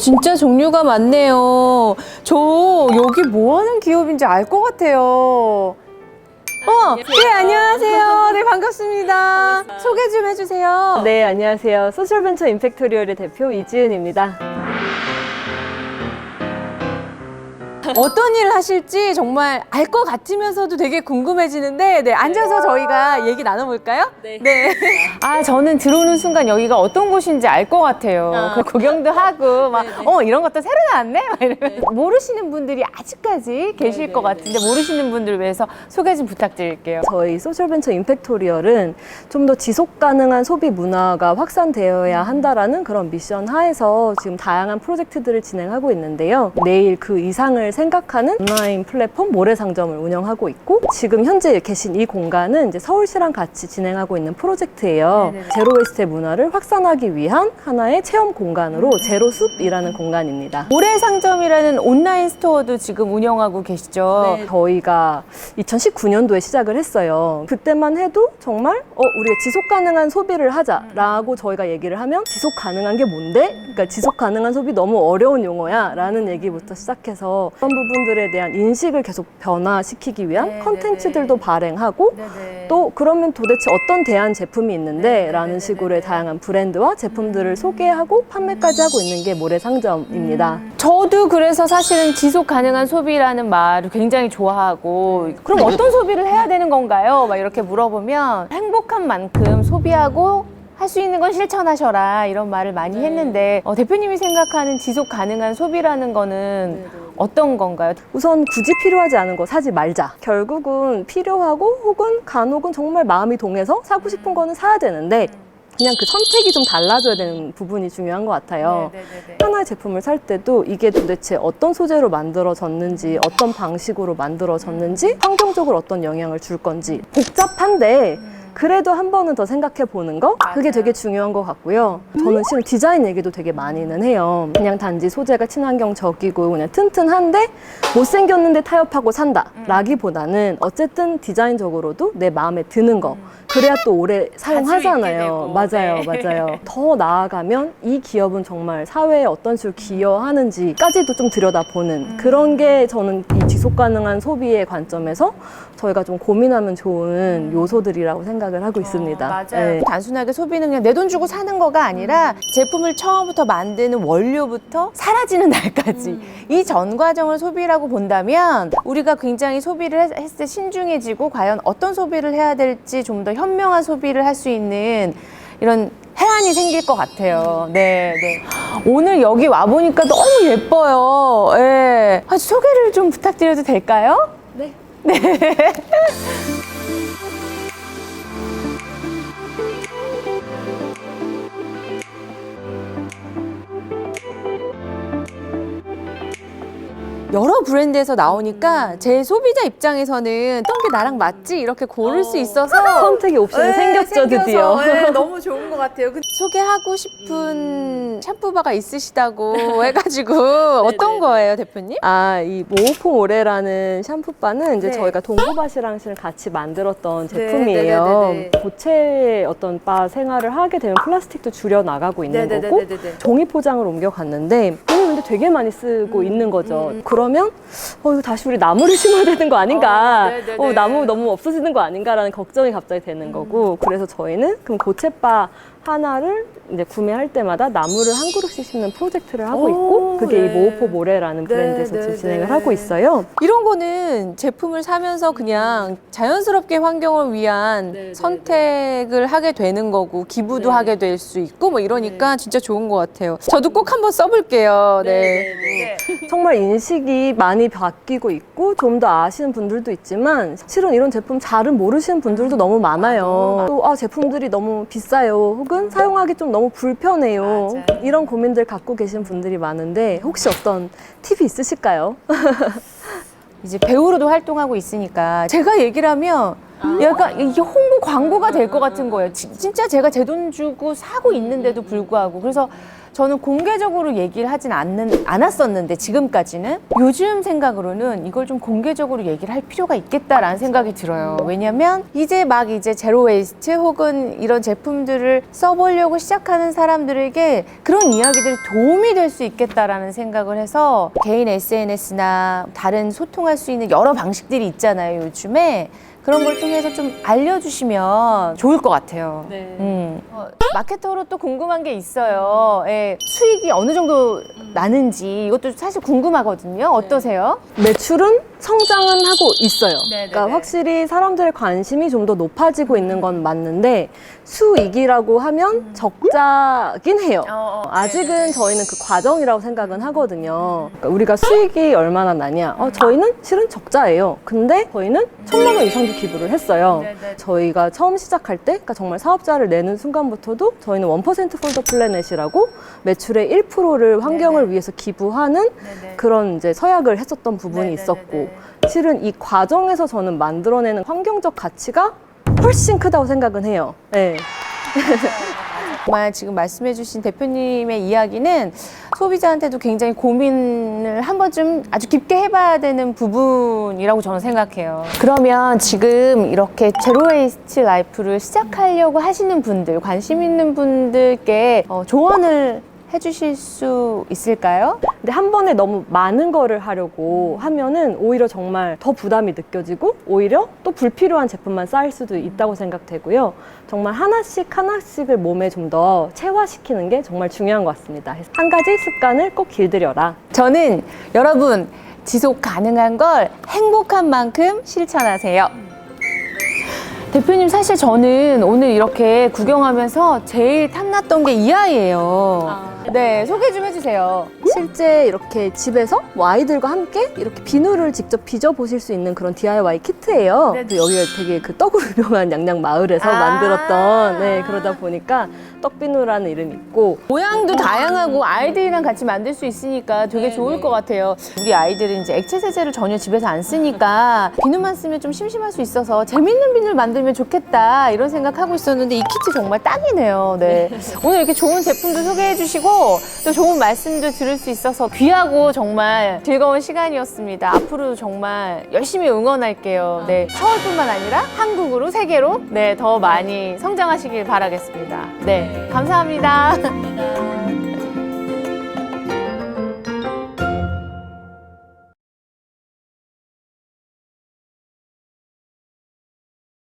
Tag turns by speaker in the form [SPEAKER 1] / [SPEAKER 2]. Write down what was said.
[SPEAKER 1] 진짜 종류가 많네요. 저 여기 뭐 하는 기업인지 알 것 같아요. 어, 네, 안녕하세요. 네, 반갑습니다. 소개 좀 해주세요.
[SPEAKER 2] 네, 안녕하세요. 소셜벤처 임팩토리얼의 대표 이지은입니다.
[SPEAKER 1] 어떤 일을 하실지 정말 알 것 같으면서도 되게 궁금해지는데, 네, 앉아서 저희가 얘기 나눠볼까요? 네. 아, 저는 들어오는 순간 여기가 어떤 곳인지 알 것 같아요. 그 구경도 하고, 막, 어, 이런 것도 새로 나왔네? 막 이러면. 모르시는 분들이 아직까지 계실 것 같은데, 모르시는 분들 위해서 소개 좀 부탁드릴게요.
[SPEAKER 2] 저희 소셜벤처 임팩토리얼은 좀 더 지속 가능한 소비 문화가 확산되어야 한다라는 그런 미션 하에서 지금 다양한 프로젝트들을 진행하고 있는데요. 내일 그 이상을 생각하는 온라인 플랫폼 모래상점을 운영하고 있고 지금 현재 계신 이 공간은 이제 서울시랑 같이 진행하고 있는 프로젝트예요. 제로 웨스트의 문화를 확산하기 위한 하나의 체험 공간으로 제로숲이라는 공간입니다.
[SPEAKER 1] 모래상점이라는 온라인 스토어도 지금 운영하고 계시죠?
[SPEAKER 2] 저희가 2019년도에 시작을 했어요. 그때만 해도 정말 어 우리가 지속 가능한 소비를 하자라고 저희가 얘기를 하면 지속 가능한 게 뭔데? 그러니까 지속 가능한 소비 너무 어려운 용어야라는 얘기부터 시작해서 그런 부분들에 대한 인식을 계속 변화시키기 위한 컨텐츠들도 발행하고 또 그러면 도대체 어떤 대안 제품이 있는데 라는 식으로의 다양한 브랜드와 제품들을 소개하고 판매까지 하고 있는 게 모래상점입니다.
[SPEAKER 1] 저도 그래서 사실은 지속 가능한 소비라는 말을 굉장히 좋아하고 그럼 어떤 소비를 해야 되는 건가요? 막 이렇게 물어보면 행복한 만큼 소비하고 할 수 있는 건 실천하셔라 이런 말을 많이 했는데 어, 대표님이 생각하는 지속 가능한 소비라는 거는 어떤 건가요?
[SPEAKER 2] 우선 굳이 필요하지 않은 거 사지 말자. 결국은 필요하고 혹은 간혹은 정말 마음이 동해서 사고 싶은 거는 사야 되는데 그냥 그 선택이 좀 달라져야 되는 부분이 중요한 것 같아요. 하나의 제품을 살 때도 이게 도대체 어떤 소재로 만들어졌는지, 어떤 방식으로 만들어졌는지, 환경적으로 어떤 영향을 줄 건지 복잡한데 그래도 한 번은 더 생각해 보는 거 그게 되게 중요한 것 같고요. 저는 실은 디자인 얘기도 되게 많이는 해요. 그냥 단지 소재가 친환경적이고 그냥 튼튼한데 못생겼는데 타협하고 산다라기보다는 어쨌든 디자인적으로도 내 마음에 드는 거 그래야 또 오래 사용하잖아요. 맞아요, 맞아요. 더 나아가면 이 기업은 정말 사회에 어떤 식으로 기여하는지까지도 좀 들여다보는 그런 게 저는 이 지속 가능한 소비의 관점에서 저희가 좀 고민하면 좋은 요소들이라고 생각을 하고 있습니다. 네.
[SPEAKER 1] 단순하게 소비는 그냥 내 돈 주고 사는 거가 아니라 제품을 처음부터 만드는 원료부터 사라지는 날까지 이 전 과정을 소비라고 본다면 우리가 굉장히 소비를 했- 했을 때 신중해지고 과연 어떤 소비를 해야 될지 좀 더 현명한 소비를 할 수 있는 이런 해안이 생길 것 같아요. 네, 네. 오늘 여기 와 보니까 너무 예뻐요. 예. 아, 소개를 좀 부탁드려도 될까요?
[SPEAKER 2] 네.
[SPEAKER 1] 여러 브랜드에서 나오니까 제 소비자 입장에서는 어떤 게 나랑 맞지 이렇게 고를 수 있어서
[SPEAKER 2] 선택의 옵션이
[SPEAKER 1] 네,
[SPEAKER 2] 생겼죠,
[SPEAKER 1] 생겨서,
[SPEAKER 2] 드디어.
[SPEAKER 1] 네, 너무 좋은 것 같아요. 그 소개하고 싶은 샴푸바가 있으시다고 해가지고 어떤 거예요, 대표님?
[SPEAKER 2] 아, 이 모호폼 오레라는 샴푸바는 이제
[SPEAKER 1] 네.
[SPEAKER 2] 저희가 동고바시랑 실 같이 만들었던
[SPEAKER 1] 네,
[SPEAKER 2] 제품이에요.
[SPEAKER 1] 네, 네, 네,
[SPEAKER 2] 고체 어떤 바 생활을 하게 되면 플라스틱도 줄여 나가고 있는
[SPEAKER 1] 네, 네,
[SPEAKER 2] 거고
[SPEAKER 1] 네, 네, 네.
[SPEAKER 2] 종이 포장을 옮겨갔는데 이 거 근데 되게 많이 쓰고 있는 거죠. 그러면 어 이거 다시 우리 나무를 심어야 되는 거 아닌가?
[SPEAKER 1] 어, 네, 네,
[SPEAKER 2] 어,
[SPEAKER 1] 네.
[SPEAKER 2] 나무 너무 없어지는 거 아닌가라는 걱정이 갑자기 되는 거고 그래서 저희는 그럼 고체바 하나를 이제 구매할 때마다 나무를 한 그루씩 심는 프로젝트를 하고
[SPEAKER 1] 오,
[SPEAKER 2] 있고 그게
[SPEAKER 1] 네.
[SPEAKER 2] 이 모호포 모레라는 브랜드에서
[SPEAKER 1] 네,
[SPEAKER 2] 지금
[SPEAKER 1] 네,
[SPEAKER 2] 진행을
[SPEAKER 1] 네.
[SPEAKER 2] 하고 있어요.
[SPEAKER 1] 이런 거는 제품을 사면서 그냥 자연스럽게 환경을 위한 선택을 하게 되는 거고 기부도 하게 될 수 있고 뭐 이러니까 진짜 좋은 것 같아요. 저도 꼭 한번 써볼게요. 네.
[SPEAKER 2] 정말 인식이 많이 바뀌고 있고 좀 더 아시는 분들도 있지만 실은 이런 제품 잘은 모르시는 분들도 너무 많아요. 또 아, 제품들이 너무 비싸요. 혹은 사용하기 좀 너무 불편해요. 이런 고민들 갖고 계신 분들이 많은데 혹시 어떤 팁이 있으실까요?
[SPEAKER 1] 이제 배우로도 활동하고 있으니까 제가 얘기를 하면 약간 이게 홍보 광고가 될 것 같은 거예요. 지- 진짜 제가 제 돈 주고 사고 있는데도 불구하고. 그래서 저는 공개적으로 얘기를 하진 않는, 않았었는데, 지금까지는. 요즘 생각으로는 이걸 좀 공개적으로 얘기를 할 필요가 있겠다라는 생각이 들어요. 왜냐면 이제 막 이제 제로 웨이스트 혹은 이런 제품들을 써보려고 시작하는 사람들에게 그런 이야기들이 도움이 될 수 있겠다라는 생각을 해서 개인 SNS나 다른 소통할 수 있는 여러 방식들이 있잖아요, 요즘에. 그런 걸 통해서 좀 알려주시면 좋을 것 같아요.
[SPEAKER 2] 네.
[SPEAKER 1] 음. 어, 마케터로 또 궁금한 게 있어요. 예, 수익이 어느 정도 나는지 이것도 사실 궁금하거든요. 어떠세요?
[SPEAKER 2] 매출은 성장은 하고 있어요.
[SPEAKER 1] 네네네.
[SPEAKER 2] 그러니까 확실히 사람들의 관심이 좀 더 높아지고 있는 건 맞는데 수익이라고 하면 적자긴 해요.
[SPEAKER 1] 어, 어,
[SPEAKER 2] 아직은 저희는 그 과정이라고 생각은 하거든요. 그러니까 우리가 수익이 얼마나 나냐? 어, 저희는 실은 적자예요. 근데 저희는 천만 원 이상도 기부를 했어요.
[SPEAKER 1] 네네.
[SPEAKER 2] 저희가 처음 시작할 때, 그러니까 정말 사업자를 내는 순간부터도 저희는 1% 폴더 플래넷이라고 매출의 1%를 환경을
[SPEAKER 1] 네네.
[SPEAKER 2] 위해서 기부하는
[SPEAKER 1] 네네.
[SPEAKER 2] 그런 이제 서약을 했었던 부분이
[SPEAKER 1] 네네네네.
[SPEAKER 2] 있었고 실은 이 과정에서 저는 만들어내는 환경적 가치가 훨씬 크다고 생각은 해요. 네.
[SPEAKER 1] 정말 지금 말씀해주신 대표님의 이야기는 소비자한테도 굉장히 고민을 한 번쯤 아주 깊게 해봐야 되는 부분이라고 저는 생각해요. 그러면 지금 이렇게 제로웨이스트 라이프를 시작하려고 하시는 분들, 관심 있는 분들께 어, 조언을 해주실 수 있을까요?
[SPEAKER 2] 근데 한 번에 너무 많은 거를 하려고 하면은 오히려 정말 더 부담이 느껴지고 오히려 또 불필요한 제품만 쌓일 수도 있다고 생각되고요. 정말 하나씩 하나씩을 몸에 좀 더 체화시키는 게 정말 중요한 것 같습니다. 한 가지 습관을 꼭 길들여라.
[SPEAKER 1] 저는 여러분 지속 가능한 걸 행복한 만큼 실천하세요. 대표님 사실 저는 오늘 이렇게 구경하면서 제일 탐났던 게 이 아이예요. 네, 소개 좀 해주세요.
[SPEAKER 2] 실제 이렇게 집에서 뭐 아이들과 함께 이렇게 비누를 직접 빚어 보실 수 있는 그런 DIY 키트예요.
[SPEAKER 1] 네네.
[SPEAKER 2] 그 여기가 되게 그 떡으로 유명한 양양 마을에서
[SPEAKER 1] 아.
[SPEAKER 2] 만들었던 네 그러다 보니까 떡비누라는 이름이 있고
[SPEAKER 1] 모양도 다양하고 아이들이랑 같이 만들 수 있으니까 되게 좋을 것 같아요. 우리 아이들은 이제 액체 세제를 전혀 집에서 안 쓰니까 비누만 쓰면 좀 심심할 수 있어서 재밌는 비누를 만들면 좋겠다 이런 생각하고 있었는데 이 키트 정말 딱이네요. 네. 오늘 이렇게 좋은 제품도 소개해 주시고 또 좋은 말씀도 들을 수 있어서 귀하고 정말 즐거운 시간이었습니다. 앞으로도 정말 열심히 응원할게요. 네. 서울뿐만 아니라 한국으로 세계로 네, 더 많이 성장하시길 바라겠습니다. 네. 감사합니다.